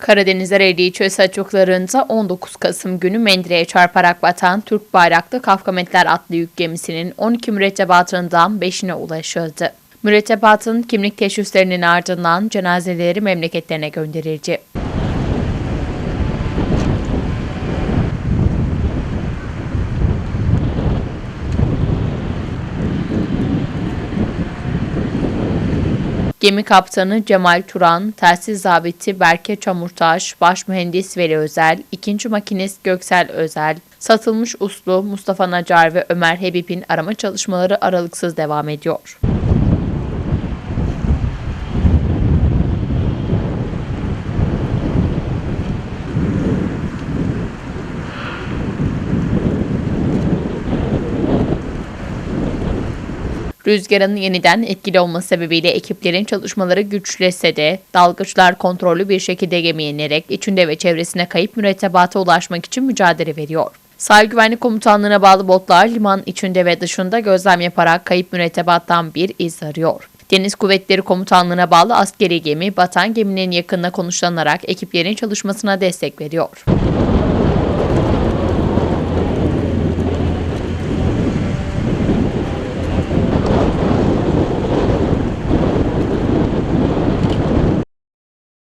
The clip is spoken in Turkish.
Karadeniz Ereğli ilçesi açıklarında 19 Kasım günü Mendire'ye çarparak batan Türk bayraklı Kafkametler adlı yük gemisinin 12 mürettebatından 5'ine ulaşıldı. Mürettebatın kimlik teşhislerinin ardından cenazeleri memleketlerine gönderildi. Gemi kaptanı Cemal Turan, telsiz zabiti Berke Çamurtaş, baş mühendis Veli Özel, ikinci makinist Göksel Özel, satılmış uslu Mustafa Nacar ve Ömer Hebib'in arama çalışmaları aralıksız devam ediyor. Rüzgarın yeniden etkili olması sebebiyle ekiplerin çalışmaları güçleşse de dalgıçlar kontrollü bir şekilde gemiye inerek içinde ve çevresine kayıp mürettebata ulaşmak için mücadele veriyor. Sahil Güvenlik Komutanlığı'na bağlı botlar liman içinde ve dışında gözlem yaparak kayıp mürettebattan bir iz arıyor. Deniz Kuvvetleri Komutanlığı'na bağlı askeri gemi batan geminin yakınına konuşlanarak ekiplerin çalışmasına destek veriyor.